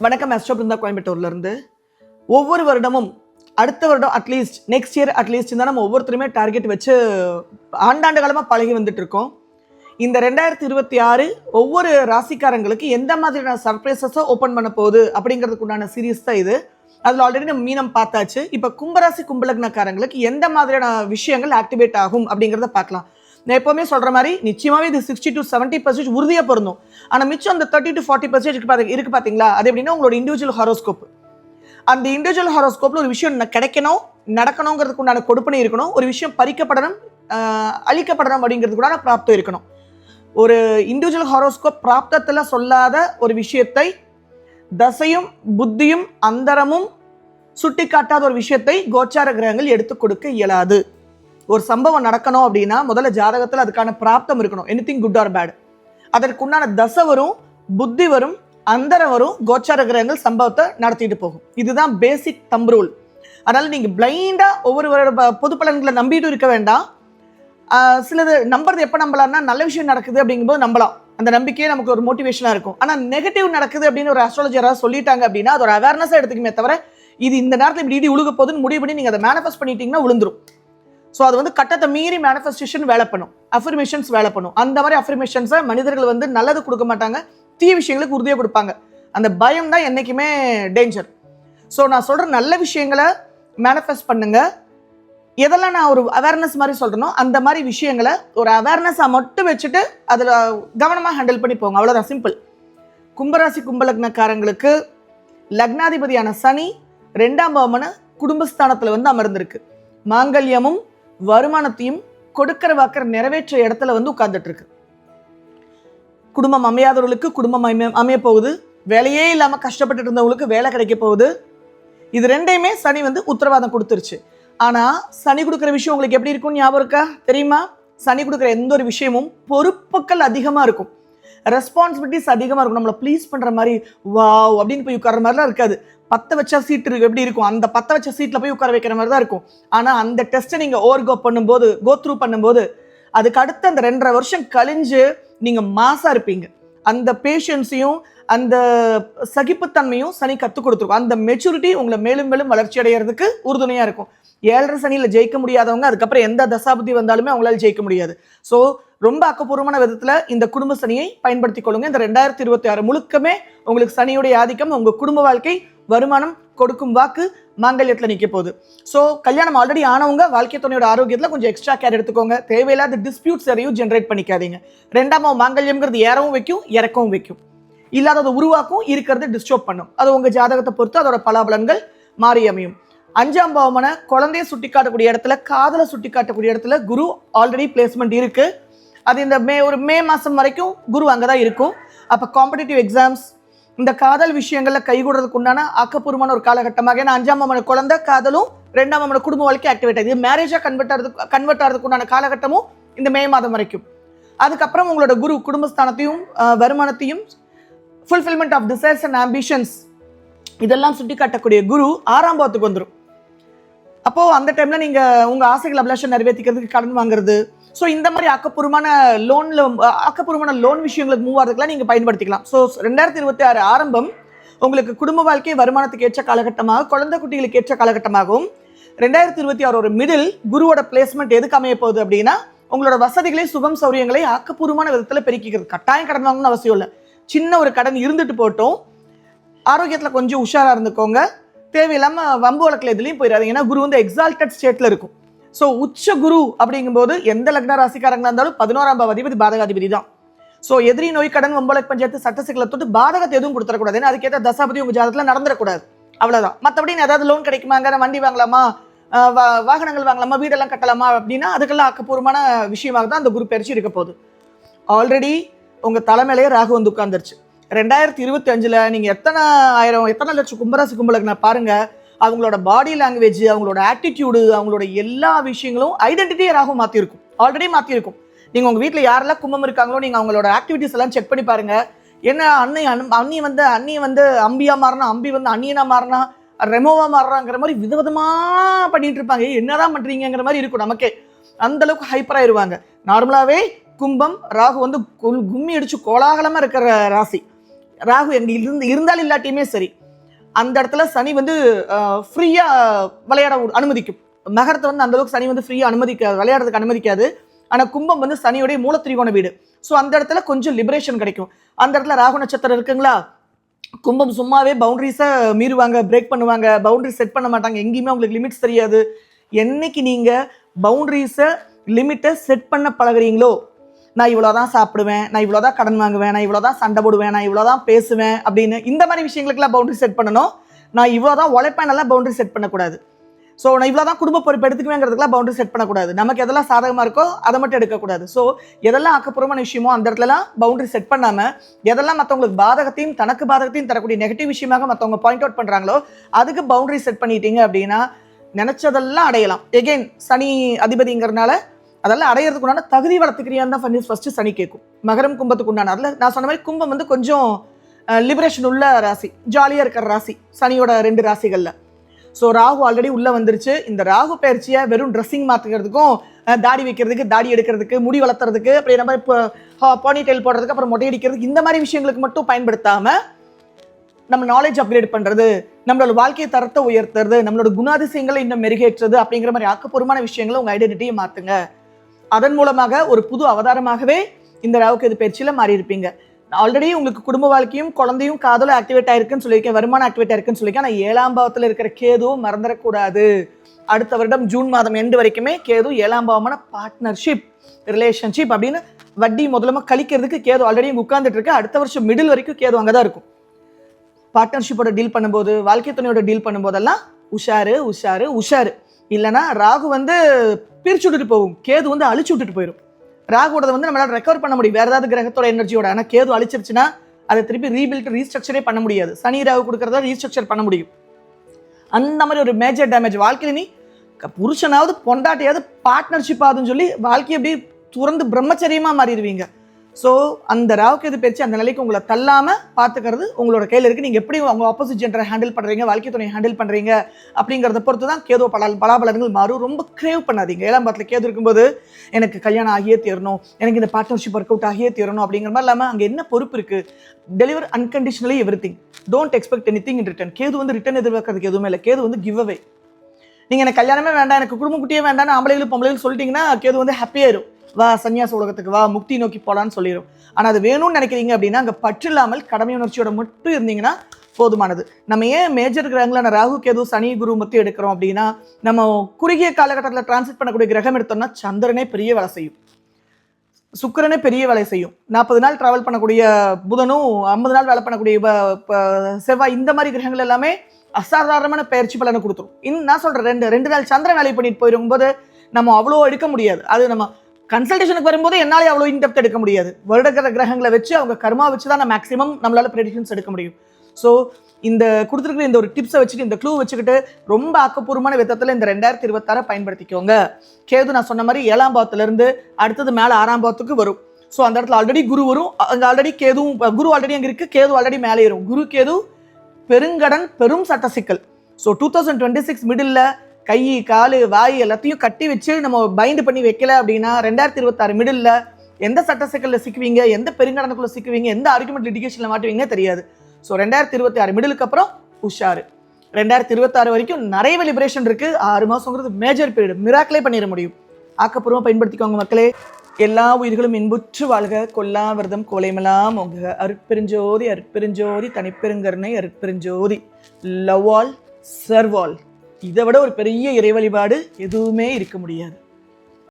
வணக்கம் அஸ்டோ பிருந்தா கோயம்புத்தூர்ல இருந்து ஒவ்வொரு வருடமும் அடுத்த வருடம் அட்லீஸ்ட் நெக்ஸ்ட் இயர் அட்லீஸ்ட் தான் நம்ம ஒவ்வொருத்தருமே டார்கெட் வச்சு ஆண்டாண்டு காலமாக பழகி வந்துட்டு இருக்கோம் இந்த ரெண்டாயிரத்தி இருபத்தி ஆறு ஒவ்வொரு ராசிக்காரங்களுக்கு எந்த மாதிரியான சர்ப்ரைசஸை ஓப்பன் பண்ண போகுது அப்படிங்கிறதுக்கு உண்டான சீரீஸ் தான் இது. அதில் ஆல்ரெடி நம்ம மீனம் பார்த்தாச்சு. இப்போ கும்பராசி கும்பலக்னக்காரங்களுக்கு எந்த மாதிரியான விஷயங்கள் ஆக்டிவேட் ஆகும் அப்படிங்கிறத பார்க்கலாம். நான் எப்போவுமே சொல்கிற மாதிரி நிச்சயமாகவே இது சிக்ஸ்டி டு செவன்ட்டி பர்சன்டேஜ் உறுதியாக பொருந்தும். ஆனால் மிச்சம் அந்த தேர்ட்டி டு ஃபார்ட்டி பர்சன்டேஜ் இருக்கு பார்த்தீங்களா அது எப்படின்னா உங்களோட இண்டிவிஜுவல் ஹாரோஸ்கோப் அந்த இண்டிவிஜுவல் ஹாரோஸ்கோப்பில் ஒரு விஷயம் கிடைக்கணும் நடக்கணுங்கிறதுக்கு உண்டான கொடுப்பனை இருக்கணும் ஒரு விஷயம் பறிக்கப்படணும் அழிக்கப்படணும் அப்படிங்கிறதுக்குண்டான பிராப்தம் இருக்கணும். ஒரு இண்டிவிஜுவல் ஹாரோஸ்கோப் பிராப்தத்தில் சொல்லாத ஒரு விஷயத்தை தசையும் புத்தியும் அந்தரமும் சுட்டி காட்டாத ஒரு விஷயத்தை கோச்சார கிரகங்கள் எடுத்து கொடுக்க இயலாது. ஒரு சம்பவம் நடக்கணும் அப்படின்னா முதல்ல ஜாதகத்தில் அதுக்கான பிராப்தம் இருக்கணும். எனிதிங் குட் ஆர் பேட் அதற்குண்டான தசை வரும் புத்தி வரும் அந்தர வரும் கோச்சார கிரகங்கள் சம்பவத்தை நடத்திட்டு போகும். இதுதான் பேசிக் தம் ரூல் அதனால் நீங்கள் பிளைண்டாக ஒவ்வொருவரோட ப- பொது பலன்களை நம்பிட்டு இருக்க வேண்டாம். சிலது நம்புறது எப்போ நம்பலாம்னா நல்ல விஷயம் நடக்குது அப்படிங்கும்போது நம்பலாம். அந்த நம்பிக்கையே நமக்கு ஒரு மோட்டிவேஷனாக இருக்கும். ஆனால் நெகட்டிவ் நடக்குது அப்படின்னு ஒரு அஸ்ட்ராலஜராக சொல்லிட்டாங்க அப்படின்னா அது ஒரு அவேர்னஸாக எடுத்துக்குமே தவிர இது இந்த நேரத்தில் இப்படி இடி உழுக போதுன்னு முடிவு பண்ணி நீங்கள் அதை மேனிஃபெஸ்ட் பண்ணிட்டீங்கன்னா விழுந்துரும் ஸோ அது வந்து கட்டத்தை மீறி மேனிஃபெஸ்டேஷன் வேலை பண்ணும். அஃபர்மேஷன்ஸ் வேலை பண்ணும். அந்த மாதிரி அஃபர்மேஷன்ஸை மனிதர்கள் வந்து நல்லது கொடுக்க மாட்டாங்க. தீய விஷயங்களுக்கு உறுதியாக கொடுப்பாங்க. அந்த பயம் தான் என்றைக்குமே டேஞ்சர் ஸோ நான் சொல்கிற நல்ல விஷயங்களை மேனிஃபெஸ்ட் பண்ணுங்க. எதெல்லாம் நான் ஒரு அவேர்னஸ் மாதிரி சொல்கிறேனோ அந்த மாதிரி விஷயங்களை ஒரு அவேர்னஸாக மட்டும் வச்சுட்டு அதில் கவனமாக ஹேண்டில் பண்ணி போங்க. அவ்வளோதான் சிம்பிள் கும்பராசி கும்பலக்னக்காரங்களுக்கு லக்னாதிபதியான சனி ரெண்டாம் பவமன குடும்பஸ்தானத்தில் வந்து அமர்ந்திருக்கு. மாங்கல்யமும் வருமானத்தையும் கொடுக்கற வாக்கிற நிறைவேற்ற இடத்துல வந்து உட்கார்ந்துட்டு இருக்கு குடும்பம் அமையாதவர்களுக்கு குடும்பம் அமைய அமைய போகுது. வேலையே இல்லாமல் கஷ்டப்பட்டுட்டு இருந்தவங்களுக்கு வேலை கிடைக்க போகுது. இது ரெண்டையுமே சனி வந்து உத்தரவாதம் கொடுத்துருச்சு. ஆனால் சனி கொடுக்குற விஷயம் உங்களுக்கு எப்படி இருக்கும்னு ஞாபகம் இருக்கா? தெரியுமா? சனி கொடுக்குற எந்த ஒரு விஷயமும் பொறுப்புகள் அதிகமாக இருக்கும். ரெஸ்பான்சிபிலிட்டிஸ் அதிகமாக இருக்கும். நம்மளை ப்ளீஸ் பண்ணுற மாதிரி வாவ் அப்படின்னு போய் உட்கார்ற மாதிரிலாம் இருக்காது. பத்த வச்ச சீட் இருக்கு. எப்படி இருக்கும்? அந்த பத்த வச்ச சீட்டில் போய் உட்கார வைக்கிற மாதிரி தான் இருக்கும். ஆனால் அந்த டெஸ்ட்டை நீங்கள் ஓவர் கோ பண்ணும்போது கோ த்ரூ பண்ணும்போது அதுக்கு அடுத்து அந்த ரெண்டரை வருஷம் கழிஞ்சு நீங்கள் மாசா இருப்பீங்க. அந்த பேஷன்ஸையும் அந்த சகிப்புத்தன்மையும் சனி கற்றுக் கொடுத்துருக்கும். அந்த மெச்சூரிட்டி உங்களை மேலும் மேலும் வளர்ச்சி அடைகிறதுக்கு உறுதுணையாக இருக்கும். ஏழரை சனியில் ஜெயிக்க முடியாதவங்க அதுக்கப்புறம் எந்த தசாபதி வந்தாலுமே அவங்களால ஜெயிக்க முடியாது. ஸோ ரொம்ப ஆக்கப்பூர்வமான விதத்தில் இந்த குடும்ப சனியை பயன்படுத்திக் கொள்ளுங்க. இந்த ரெண்டாயிரத்தி இருபத்தி ஆறு முழுக்கமே உங்களுக்கு சனியுடைய ஆதிக்கம் உங்கள் குடும்ப வாழ்க்கை வருமானம் கொடுக்கும் வாக்கு மாங்கல்யத்தில் நிற்க போகுது. ஸோ கல்யாணம் ஆல்ரெடி ஆனவங்க வாழ்க்கை துணையோட ஆரோக்கியத்தில் கொஞ்சம் எக்ஸ்ட்ரா கேர் எடுத்துக்கோங்க. தேவையில்லாத டிஸ்பியூட்ஸ் எதையும் ஜென்ரேட் பண்ணிக்காதீங்க. ரெண்டாம் மாங்கல்யம்ங்கிறது ஏறவும் வைக்கும் இறக்கவும் வைக்கும். இல்லாததை உருவாக்கும் இருக்கிறது டிஸ்டர்ப் பண்ணும். அது உங்கள் ஜாதகத்தை பொறுத்து அதோட பலாபலன்கள் மாறி அமையும். அஞ்சாம் பாவமான குழந்தைய சுட்டி காட்டக்கூடிய இடத்துல காதலை சுட்டி காட்டக்கூடிய இடத்துல குரு ஆல்ரெடி பிளேஸ்மெண்ட் இருக்குது அது இந்த மே ஒரு மே மாதம் வரைக்கும் குரு அங்கே தான் இருக்கும். அப்போ காம்படிட்டிவ் எக்ஸாம்ஸ் இந்த காதல் விஷயங்கள்ல கைகூடுறதுக்கு உண்டான ஆக்கப்பூர்வமான ஒரு காலகட்டமாக ஏன்னா அஞ்சாம் மாமன குழந்தை காதலும் ரெண்டாம் மாமன குடும்ப வாழ்க்கை ஆக்டிவேட் ஆகுது. மேரேஜாக கன்வெர்ட் ஆகிறதுக்கு கன்வெர்ட் ஆகிறதுக்கு உண்டான காலகட்டமும் இந்த மே மாதம் வரைக்கும். அதுக்கப்புறம் உங்களோட குரு குடும்பஸ்தானத்தையும் வருமானத்தையும் fulfilment of desires and ambitions இதெல்லாம் சுட்டி காட்டக்கூடிய குரு ஆறாம் பாவத்துக்கு வந்துடும் அப்போது அந்த டைமில் நீங்கள் உங்கள் ஆசைகள் அபிலாஷம் நிறைவேற்றிக்கிறதுக்கு கடன் வாங்குறது ஸோ இந்த மாதிரி ஆக்கப்பூர்வமான லோன்ல ஆக்கப்பூர்வமான லோன் விஷயங்களுக்கு மூவ் ஆகிறதுக்குலாம் நீங்கள் பயன்படுத்திக்கலாம். ஸோ ரெண்டாயிரத்தி இருபத்தி ஆறு ஆரம்பம் உங்களுக்கு குடும்ப வாழ்க்கை வருமானத்துக்கு ஏற்ற காலகட்டமாக குழந்தை குட்டிகளுக்கு ஏற்ற காலகட்டமாகவும் ரெண்டாயிரத்தி இருபத்தி ஆறு ஒரு மிடில் குருவோட பிளேஸ்மெண்ட் எதுக்கு அமைய போகுது அப்படின்னா உங்களோட வசதிகளை சுகம் சௌரியங்களை ஆக்கப்பூர்வமான விதத்தில் பெருக்கிக்கிறது. கட்டாயம் கடன் வாங்கணும்னு அவசியம் இல்லை. சின்ன ஒரு கடன் இருந்துட்டு போட்டோம். ஆரோக்கியத்தில் கொஞ்சம் உஷாராக இருந்துக்கோங்க. தேவையில்லாமல் வம்பு வழக்கில் எதுலேயும் போயிடாது ஏன்னா குரு வந்து எக்ஸால்டட் ஸ்டேட்டில் இருக்கும். ஸோ உச்ச குரு அப்படிங்கும்போது எந்த லக்ன ராசிக்காரங்களா இருந்தாலும் பதினோராம் பாவ அதிபதி பாதகாதிபதி தான். ஸோ எதிரி நோய் கடன் வம்பளக் பஞ்சாயத்து சட்ட சிக்கலை தொட்டு பாதகத்தை எதுவும் கொடுத்துடக்கூடாது ஏன்னா அதுக்கேற்ற தசாபதி உங்கள் ஜாதகத்தில் நடந்துடக்கூடாது அவ்வளோதான் மற்றபடி ஏதாவது லோன் கிடைக்குமாங்க? வண்டி வாங்கலாமா? வாகனங்கள் வாங்கலாமா? வீடெல்லாம் கட்டலாமா? அப்படின்னா அதுக்கெல்லாம் ஆக்கப்பூர்வமான விஷயமாக தான் அந்த குரு பயிற்சி இருக்க போகுது. ஆல்ரெடி உங்கள் தலைமையிலேயே ராகு வந்து உட்காந்துருச்சு ரெண்டாயிரத்தி இருபத்தி அஞ்சில் நீங்கள் எத்தனை ஆயிரம் எத்தனை லட்சம் கும்பராசி கும்பலுக்கு நான் பாருங்கள் அவங்களோட பாடி லாங்குவேஜ் அவங்களோட ஆட்டிடியூடு அவங்களோட எல்லா விஷயங்களும் ஐடென்டிட்டியை ராகு மாற்றிருக்கும் ஆல்ரெடி மாற்றிருக்கும் நீங்கள் உங்கள் வீட்டில் யாரெல்லாம் கும்பம் இருக்காங்களோ நீங்கள் அவங்களோட ஆக்டிவிட்டிஸ் எல்லாம் செக் பண்ணி பாருங்கள் என்ன அன்னை அன் அண்ணி வந்து அண்ணி வந்து அம்பியாக மாறினா அம்பி வந்து அண்ணியனாக மாறினா ரெமோவாக மாறுறாங்கிற மாதிரி விதவிதமாக பண்ணிட்டு இருப்பாங்க. ஏய், என்னதான் பண்ணுறீங்கிற மாதிரி இருக்கும் நமக்கே. அந்த அளவுக்கு ஹைப்பர் ஆயிருவாங்க. கும்பம் ராகு வந்து குல்- கும்மி அடித்து கோலாகலமாக இருக்கிற ராசி. ராகு எங்கே இருந்து இருந்தால் இல்லாட்டியுமே சரி. அந்த இடத்துல சனி வந்து ஃப்ரீயா விளையாட அனுமதிக்கும். நகரத்தை வந்து அந்த அளவுக்கு சனி வந்து ஃப்ரீயா அனுமதிக்காது விளையாடுறதுக்கு அனுமதிக்காது. ஆனா கும்பம் வந்து சனியோடைய மூலத்திரிகோண வீடு. ஸோ அந்த இடத்துல கொஞ்சம் லிபரேஷன் கிடைக்கும். அந்த இடத்துல ராகு நட்சத்திரம் இருக்குங்களா? கும்பம் சும்மாவே பவுண்டரிஸை மீறுவாங்க பிரேக் பண்ணுவாங்க பவுண்டரி செட் பண்ண மாட்டாங்க. எங்கேயுமே அவங்களுக்கு லிமிட்ஸ் தெரியாது. என்னைக்கு நீங்க பவுண்டரிஸை லிமிட்டை செட் பண்ண பழகுறீங்களோ நான் இவ்வளோதான் சாப்பிடுவேன் நான் இவ்வளோதான் கடன் வாங்குவேன் நான் இவ்வளோதான் சண்டை போடுவேன் நான் இவ்வளோதான் பேசுவேன் அப்படின்னு இந்த மாதிரி விஷயங்களுக்கெல்லாம் பவுண்டரி செட் பண்ணணும். நான் இவ்வளோதான் உழைப்பேன் நல்லா பவுண்டரி செட் பண்ணக்கூடாது. ஸோ நான் இவ்வளோதான் குடும்ப பொறுப்பு எடுத்துக்குவேங்கிறதுக்குலாம் பவுண்டரி செட் பண்ணக்கூடாது. நமக்கு எதெல்லாம் சாதகமாக இருக்கோ அதை மட்டும் எடுக்கக்கூடாது. ஸோ எதெல்லாம் ஆக்கப்பூர்வமான விஷயமோ அந்த இடத்துலலாம் பவுண்டரி செட் பண்ணாமல் எதெல்லாம் மற்றவங்களுக்கு பாதகத்தையும் தனக்கு பாதகத்தையும் தரக்கூடிய நெகட்டிவ் விஷயமாக மற்றவங்க பாயிண்ட் அவுட் பண்ணுறாங்களோ அதுக்கு பவுண்டரி செட் பண்ணிட்டீங்க அப்படின்னா நினச்சதெல்லாம் அடையலாம். எகெயின் சனி அதிபதிங்கிறதுனால அதெல்லாம் அடையிறதுக்கு உண்டான தகுதி வளர்த்துக்கிறியான்னு தான் ஃபர்ஸ்ட் சனி கேட்கும். மகரம் கும்பத்துக்கு உண்டான. அதில் நான் சொன்ன மாதிரி கும்பம் வந்து கொஞ்சம் லிபரேஷன் உள்ள ராசி. ஜாலியாக இருக்கிற ராசி. சனியோட ரெண்டு ராசிகளில். ஸோ ராகு ஆல்ரெடி உள்ளே வந்துருச்சு. இந்த ராகு பயிற்சியை வெறும் ட்ரெஸ்ஸிங் மாற்றுக்கிறதுக்கும் தாடி வைக்கிறதுக்கு தாடி எடுக்கிறதுக்கு முடி வளர்த்துறதுக்கு அப்படி நம்ம இப்போ பானி டெயில் போடுறதுக்கு அப்புறம் மொட்டை அடிக்கிறதுக்கு இந்த மாதிரி விஷயங்களுக்கு மட்டும் பயன்படுத்தாமல் நம்ம நாலேஜ் அப்கிரேட் பண்ணுறது நம்மளோட வாழ்க்கை தரத்தை உயர்த்துறது நம்மளோட குணாதிசயங்களை இன்னும் மெருகேற்றுறது அப்படிங்கிற மாதிரி ஆக்கப்பூர்வமான விஷயங்களை உங்கள் ஐடென்டிட்டியை மாற்றுங்க அதன் மூலமாக ஒரு புது அவதாரமாகவே இந்த ராவுக்கு இது பயிற்சியில் மாறி இருப்பீங்க ஆல்ரெடி உங்களுக்கு குடும்ப வாழ்க்கையும் குழந்தையும் காதலும் ஆக்டிவேட் ஆயிருக்குன்னு சொல்லியிருக்கேன் வருமானம் ஆக்டிவேட் ஆயிருக்குன்னு சொல்லியிருக்கேன். ஆனால் ஏழாம் பாவத்தில் இருக்கிற கேதுவும் மறந்துடக்கூடாது. அடுத்த வருடம் ஜூன் மாதம் எண்டு வரைக்குமே கேது ஏழாம் பாவமான பார்ட்னர்ஷிப் ரிலேஷன்ஷிப் அப்படின்னு வட்டி முதலமா கழிக்கிறதுக்கு கேது ஆல்ரெடி இங்கே உட்கார்ந்துட்டு இருக்கு. அடுத்த வருஷம் மிடில் வரைக்கும் கேது அங்கே தான் இருக்கும் பார்ட்னர்ஷிப்போட டீல் பண்ணும்போது வாழ்க்கை துணையோட டீல் பண்ணும்போதெல்லாம் உஷாரு உஷாரு உஷாரு. இல்லைன்னா ராகு வந்து பிரிச்சு விட்டுட்டு போகும். கேது வந்து அழிச்சு விட்டுட்டு போயிடும் ராகுவோட வந்து நம்மளால ரெக்கவர் பண்ண முடியும். வேற ஏதாவது கிரகத்தோட எனர்ஜியோட ஆனால் கேது அழிச்சிருச்சுன்னா அதை திருப்பி ரீபில்ட் ரீஸ்ட்ரக்சரே பண்ண முடியாது. சனி ராகு கொடுக்குறதா ரீஸ்ட்ரக்சர் பண்ண முடியும். அந்த மாதிரி ஒரு மேஜர் டேமேஜ் வாழ்க்கையில் நீ க- புருஷனாவது பொண்டாட்டியாவது பார்ட்னர்ஷிப் ஆகுதுன்னு சொல்லி வாழ்க்கையை அப்படியே துறந்து பிரம்மச்சரியமாக மாறிடுவீங்க. ஸோ அந்த ராவுக்கு பேச்சு அந்த நிலைக்கு உங்களை தள்ளாமல் பார்த்துக்கிறது உங்களோட கையில் இருக்குது நீங்கள் எப்படி அவங்க ஆப்போசிட் ஜென்டரை ஹேண்டில் பண்ணுறீங்க வாழ்க்கை துணை ஹேண்டில் பண்ணுறீங்க அப்படிங்கிறத பொறுத்து தான் கேதோ பல பலாபலன்கள் மாறும். ரொம்ப கிரேவ் பண்ணாதீங்க. ஏழாம் பாத்தில் கேது இருக்கும்போது எனக்கு கல்யாணம் ஆகியே தீரணும் எனக்கு இந்த பார்ட்னர்ஷிப் ஒர்க் அவுட் ஆகியே தீரணும் அப்படிங்கிற மாதிரி இல்லாமல் அங்கே என்ன பொறுப்பு இருக்குது deliver unconditionally every thing don't expect any thing in return Ketu வந்து ரிட்டன் எதிர்பார்க்கறதுக்கு எதுவுமே இல்லை. கேது வந்து கிவ் அவே நீங்கள் எனக்கு கல்யாணமே வேண்டாம் எனக்கு குடும்பம் குட்டியே வேண்டாம்னு ஆம்பளைகளும் பொம்பளைகளும் சொல்லிட்டீங்கன்னா கேது வந்து ஹாப்பியாயிரும் வா சன்னியாச உலகத்துக்கு வா முக்தி நோக்கி போலான்னு சொல்லிடும் ஆனால் அது வேணும்னு நினைக்கிறீங்க அப்படின்னா அங்கே பற்று இல்லாமல் கடமை உணர்ச்சியோட மட்டும் இருந்தீங்கன்னா போதுமானது. நம்ம ஏன் மேஜர் கிரகங்களான ராகு கேது சனி குரு மட்டும் எடுக்கிறோம் அப்படின்னா நம்ம குறுகிய காலகட்டத்தில் டிரான்ஸ்ட் பண்ணக்கூடிய கிரகம் எடுத்தோம்னா சந்திரனே பெரிய வேலை செய்யும். சுக்கிரனே பெரிய வேலை செய்யும். நாற்பது நாள் டிராவல் பண்ணக்கூடிய புதனும் ஐம்பது நாள் வேலை பண்ணக்கூடிய செவ்வாய் இந்த மாதிரி கிரகங்கள் எல்லாமே அசாதாரணமான பயிற்சி பலனை கொடுத்துரும். இன் நான் சொல்கிறேன் ரெண்டு ரெண்டு நாள் சந்திரன் வேலை பண்ணிட்டு போயிடும்போது நம்ம அவ்வளோ எடுக்க முடியாது. அது நம்ம கன்சல்டேஷனுக்கு வரும்போது என்னாலே அவ்வளோ இன்டெப்த் எடுக்க முடியாது. வருடகிற கிரகங்களை வச்சு அவங்க கர்மா வச்சு தான் மேக்ஸிமம் நம்மளால் ப்ரெடிஷன்ஸ் எடுக்க முடியும். ஸோ இந்த கொடுத்துருக்கிற இந்த ஒரு டிப்ஸை வச்சுட்டு இந்த க்ளூ வச்சுக்கிட்டு ரொம்ப ஆக்கப்பூர்வமான விதத்தில் இந்த ரெண்டாயிரத்தி இருபத்தாறை பயன்படுத்திக்கோங்க. கேது நான் சொன்ன மாதிரி ஏழாம் பாவத்துலேருந்து அடுத்தது மேலே ஆறாம் பாவத்துக்கு வரும். ஸோ அந்த இடத்துல ஆல்ரெடி குரு வரும். அங்கே ஆல்ரெடி கேதுவும் குரு ஆல்ரெடி அங்கே இருக்குது கேது ஆல்ரெடி மேலே ஏறும். குரு கேது பெருங்கடன் பெரும் சட்ட சிக்கல் so two thousand twenty six middle கை காலு வாய் எல்லாத்தையும் கட்டி வச்சு நம்ம பைண்ட் பண்ணி வைக்கல அப்படின்னா ரெண்டாயிரத்தி இருபத்தாறு மிடில் எந்த சட்ட சிக்கலில் சிக்குவீங்க? எந்த பெருங்கடனுக்குள்ள சிக்குவீங்க? எந்த ஆர்குமெண்ட் லிட்டிகேஷனில் மாட்டுவீங்க தெரியாது. ஸோ ரெண்டாயிரத்தி இருபத்தி ஆறு மிடிலுக்கு அப்புறம் உஷாரு. ரெண்டாயிரத்தி இருபத்தாறு வரைக்கும் நிறைய லிபரேஷன் இருக்குது ஆறு மாதங்கிறது மேஜர் பீரியட் மிராக்கிளே பண்ணிட முடியும். ஆக்கப்பூர்வமாக பயன்படுத்திக்கோங்க மக்களே. எல்லா உயிர்களும் இன்புற்று வாழ்க. கொல்லா விரதம் கோலைமெல்லாம் உங்க அருட்பெருஞ்சோதி அருட்பெருஞ்சோதி தனிப்பெருங்கருணை அருட்பெருஞ்சோதி. லவ் ஆல் சர்வ் ஆல் இதை விட ஒரு பெரிய இறை வழிபாடு எதுவுமே இருக்க முடியாது.